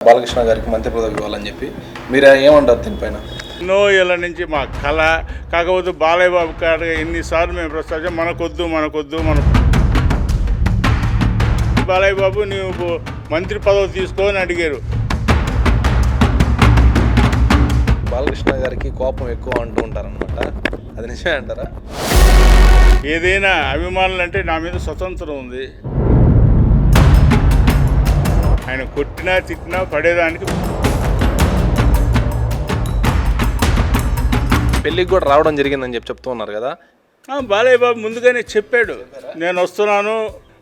బాలకృష్ణ గారికి మంత్రి పదవి ఇవ్వాలని చెప్పి మీరు ఏమంటారు దీనిపైన? ఎన్నో ఏళ్ళ నుంచి మా కళ కాకపోతే బాలయ్య బాబు గారు ఎన్నిసార్లు మేము ప్రస్తావించాం మనకొద్దు మనకొద్దు మన బాలయ్య బాబు నువ్వు మంత్రి పదవి తీసుకో అని అడిగారు. బాలకృష్ణ గారికి కోపం ఎక్కువ అంటూ ఉంటారనమాట అది నిజమే అంటారా? ఏదైనా అభిమానులు అంటే నా మీద స్వతంత్రం ఉంది. ఆయన కొట్టినా తిట్టినా పడేదానికి పెళ్ళికి కూడా రావడం జరిగిందని చెప్పి చెప్తూ ఉన్నారు కదా. ఆ, బాలయ్య బాబు ముందుగానే చెప్పాడు. నేను వస్తున్నాను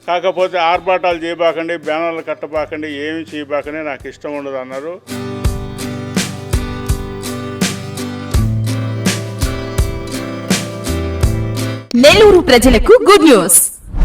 కాకపోతే ఆర్భాటాలు చేయబాకండి బ్యానర్లు కట్టబాకండి ఏమి చేయబాకండి నాకు ఇష్టం ఉండదు అన్నారు. నెల్లూరు ప్రజలకు good news.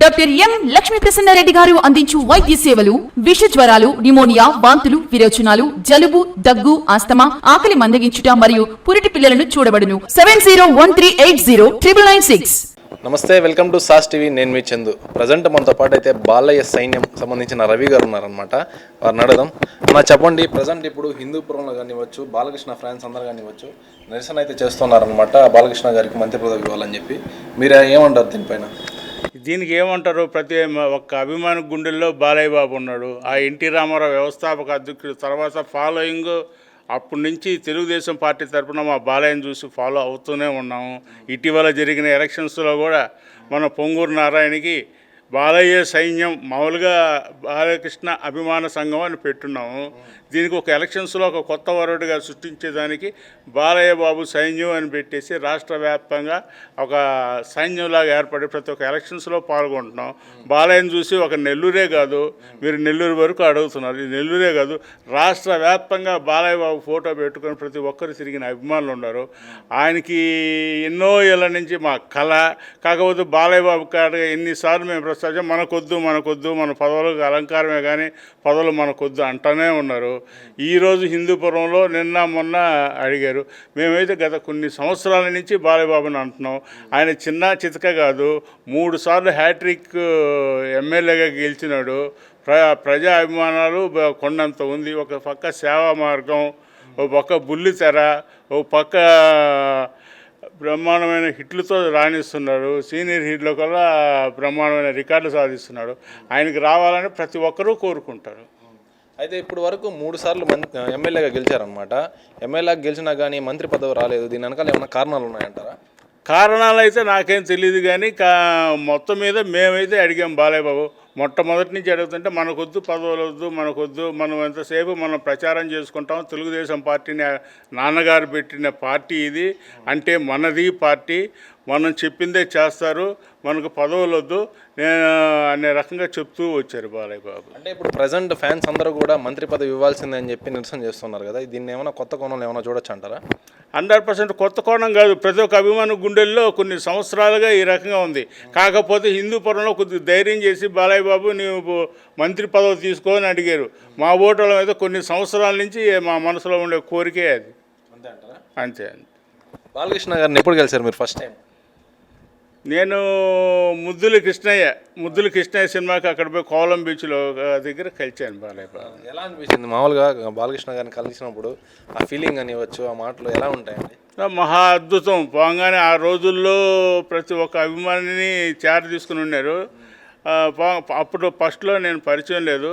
Doctor M Lakshmi Prasanna Reddy గారు అందించు వైద్య సేవలు విష జ్వరాలు నిమోనియా వాంతులు విరోచనాలు జలుబు దగ్గు ఆస్తమా ఆకలి మందగించుట మరియు పురిటి పిల్లలను చూడబడును. Seven zero one three eight zero triple nine six. నమస్తే వెల్కమ్ టు సాస్ టీవీ నేను మీ చందు. ప్రజెంట్ మనతో పాటు అయితే బాలయ్య సైన్యం సంబంధించిన రవి గారు ఉన్నారనమాట వారిని అడగదాం. అన్న చెప్పండి ప్రజెంట్ ఇప్పుడు హిందూపురంలో కానివ్వచ్చు బాలకృష్ణ ఫ్రాన్స్ అందరు కానివ్వచ్చు నిరసన అయితే చేస్తున్నారనమాట బాలకృష్ణ గారికి మంత్రి పదవి ఇవ్వాలని చెప్పి. మీరు ఏమంటారు దీనిపైన? దీనికి ఏమంటారు? ప్రతి ఒక్క అభిమాని గుండెల్లో బాలయ్య బాబు ఉన్నాడు. ఆ ఎన్టీ రామారావు వ్యవస్థాపక అధ్యక్షుడు తర్వాత ఫాలోయింగ్ అప్పటి నుంచి తెలుగుదేశం పార్టీ తరఫున మా బాలయ్యను చూసి ఫాలో అవుతూనే ఉన్నాము. ఇటీవల జరిగిన ఎలక్షన్స్లో కూడా మన పొంగూరు నారాయణకి బాలయ్య సైన్యం మామూలుగా బాలకృష్ణ అభిమాన సంఘం అని పెట్టున్నాము. దీనికి ఒక ఎలక్షన్స్లో ఒక కొత్త వరడుగా సృష్టించేదానికి బాలయ్య బాబు సైన్యం అని పెట్టేసి రాష్ట్ర వ్యాప్తంగా ఒక సైన్యంలాగా ఏర్పడి ప్రతి ఒక్క ఎలక్షన్స్లో పాల్గొంటున్నాం. బాలయ్యని చూసి ఒక నెల్లూరే కాదు మీరు నెల్లూరు వరకు అడుగుతున్నారు. ఇది నెల్లూరే కాదు రాష్ట్ర వ్యాప్తంగా బాలయ్య బాబు ఫోటో పెట్టుకొని ప్రతి ఒక్కరు తిరిగిన అభిమానులు ఉన్నారు. ఆయనకి ఎన్నో ఏళ్ళ నుంచి మా కళ. కాకపోతే బాలయ్య బాబు గారు ఎన్నిసార్లు మేము ప్రస్తావించాం మనకొద్దు మనకొద్దు మన పదవులకు అలంకారమే కానీ పదవులు మనకొద్దు అంటూనే ఉన్నారు. ఈరోజు హిందూపురంలో నిన్న మొన్న అడిగారు. మేమైతే గత కొన్ని సంవత్సరాల నుంచి బాలయ్యబాబును అంటున్నాం. ఆయన చిన్న చితక కాదు మూడు సార్లు హ్యాట్రిక్ ఎమ్మెల్యేగా గెలిచినాడు. ప్ర ప్రజా అభిమానాలు కొండంత ఉంది. ఒక పక్క సేవా మార్గం ఒక పక్క బుల్లి తెర పక్క బ్రహ్మాండమైన హిట్లతో రాణిస్తున్నాడు. సీనియర్ హిట్లో కూడా బ్రహ్మాండమైన రికార్డులు సాధిస్తున్నాడు. ఆయనకి రావాలని ప్రతి ఒక్కరూ కోరుకుంటారు. అయితే ఇప్పుడు వరకు మూడు సార్లు మం ఎమ్మెల్యేగా గెలిచారనమాట ఎమ్మెల్యేగా గెలిచినా కానీ మంత్రి పదవి రాలేదు. దీని వెనకాల ఏమైనా కారణాలు ఉన్నాయంటారా? కారణాలు అయితే నాకేం తెలియదు కానీ కా మొత్తం మీద మేమైతే అడిగాం బాలయ్య బాబు మొట్టమొదటి నుంచి అడుగుతుంటే మనకొద్దు పదవులు వద్దు మనకొద్దు మనం ఎంతసేపు మనం ప్రచారం చేసుకుంటాం తెలుగుదేశం పార్టీని నాన్నగారు పెట్టిన పార్టీ ఇది. అంటే మనది పార్టీ. మనం చెప్పిందే చేస్తారు మనకు పదవులు వద్దు నేను అనే రకంగా చెప్తూ వచ్చారు బాలయ్య బాబు. అంటే ఇప్పుడు ప్రజెంట్ ఫ్యాన్స్ అందరూ కూడా మంత్రి పదవి ఇవ్వాల్సిందే అని చెప్పి నిరసన చేస్తున్నారు కదా. దీన్ని ఏమైనా కొత్త కోణంలో ఏమైనా చూడొచ్చు అంటారా? హండ్రెడ్ పర్సెంట్ కొత్త కోణం కాదు. ప్రతి ఒక్క అభిమాన గుండెల్లో కొన్ని సంవత్సరాలుగా ఈ రకంగా ఉంది. కాకపోతే హిందూపురంలో కొద్దిగా ధైర్యం చేసి బాలయ్య బాబు నీవు మంత్రి పదవి తీసుకో అని అడిగారు. మా ఓటర్ల మీద కొన్ని సంవత్సరాల నుంచి మా మనసులో ఉండే కోరికే అది. అంతే అంటారా? అంతే బాలకృష్ణ గారిని ఎప్పుడు కలిసారు మీరు ఫస్ట్ టైం? నేను ముద్దుల కృష్ణయ్య ముద్దుల కృష్ణయ్య సినిమాకి అక్కడ పోయి కోలం బీచ్లో దగ్గర కలిచాను బాలయ్య ఎలా అనిపించింది? మామూలుగా బాలకృష్ణ గారిని కలిసినప్పుడు ఆ ఫీలింగ్ అనివచ్చు ఆ మాటలు ఎలా ఉంటాయండి? మహా అద్భుతం. పోగానే ఆ రోజుల్లో ప్రతి ఒక్క అభిమానిని చేర తీసుకుని ఉన్నారు. అప్పుడు ఫస్ట్లో నేను పరిచయం లేదు.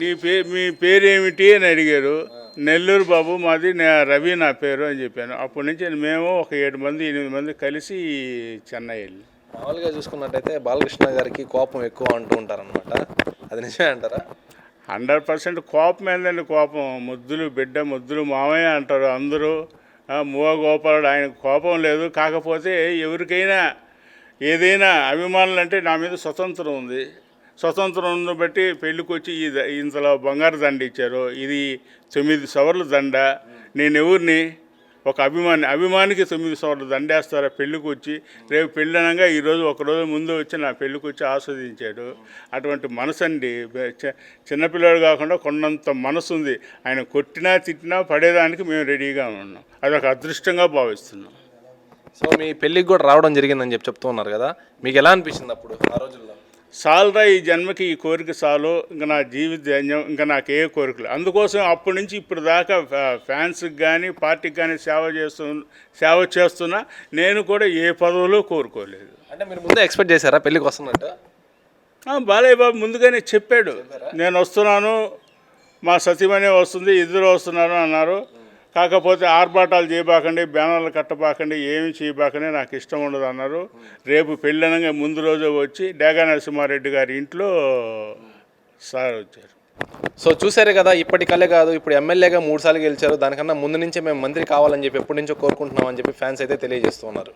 నీ పే మీ పేరేమిటి అని అడిగారు. నెల్లూరు బాబు మాది నే- రవి నా పేరు అని చెప్పాను. అప్పటి నుంచి మేము ఒక ఏడు మంది ఎనిమిది మంది కలిసి చెన్నై వెళ్ళి. మామూలుగా చూసుకున్నట్టయితే బాలకృష్ణ గారికి కోపం ఎక్కువ అంటూ ఉంటారనమాట అది నిజమే అంటారా? హండ్రెడ్ పర్సెంట్ కోపం ఏందండి కోపం? ముద్దులు బిడ్డ ముద్దులు మామయ్య అంటారు అందరూ. మూవ గోపాలుడు ఆయన కోపం లేదు. కాకపోతే ఎవరికైనా ఏదైనా అభిమానులు అంటే నా మీద స్వతంత్రం ఉంది. స్వతంత్రం బట్టి పెళ్ళికొచ్చి ఈ ఇంతలో బంగారు దండ ఇచ్చారు. ఇది తొమ్మిది సవర్ల దండ. నేను ఎవరిని? ఒక అభిమాని అభిమానికి తొమ్మిది సవర్లు దండేస్తారు పెళ్ళికి వచ్చి రేపు పెళ్ళి అనగా ఈరోజు ఒకరోజు ముందు వచ్చి నా పెళ్ళికి వచ్చి ఆస్వాదించాడు. అటువంటి మనసు అండి చిన్నపిల్లాడు కాకుండా కొన్నంత మనసు ఉంది ఆయన కొట్టినా తిట్టినా పడేదానికి మేము రెడీగా ఉన్నాం. అదొక అదృష్టంగా భావిస్తున్నాం. సో మీ పెళ్ళికి కూడా రావడం జరిగిందని చెప్పి చెప్తూ ఉన్నారు కదా. మీకు ఎలా అనిపించింది అప్పుడు ఆ రోజుల్లో? సాలరా ఈ జన్మకి ఈ కోరిక చాలు ఇంకా నా జీవిత ధన్యం ఇంకా నాకు ఏ కోరికలు. అందుకోసం అప్పటి నుంచి ఇప్పుడు దాకా ఫ్యా- ఫ్యాన్స్కి కానీ పార్టీకి కానీ సేవ చేస్తు సేవ చేస్తున్నా నేను కూడా ఏ పదవులో కోరుకోలేదు. అంటే మీరు ముందే ఎక్స్పెక్ట్ చేశారా పెళ్ళికి వస్తున్నట్టు? బాలయ్య బాబు ముందుగానే చెప్పాడు. నేను వస్తున్నాను మా సతీమణి వస్తుంది ఇద్దరు వస్తున్నారు అన్నారు. కాకపోతే ఆర్భాటాలు చేయబాకండి బ్యానర్లు కట్టబాకండి ఏమి చేయబాకండి నాకు ఇష్టం ఉండదు అన్నారు. రేపు పెళ్ళనగా ముందు రోజు వచ్చి డేగా నరసింహారెడ్డి గారి ఇంట్లో సార్ వచ్చారు. సో చూసారే కదా ఇప్పటికల్లే కాదు ఇప్పుడు ఎమ్మెల్యేగా మూడుసార్లు గెలిచారు దానికన్నా ముందు నుంచే మేము మంత్రి కావాలని చెప్పి ఎప్పటి నుంచో కోరుకుంటున్నామని చెప్పి ఫ్యాన్స్ అయితే తెలియజేస్తున్నారు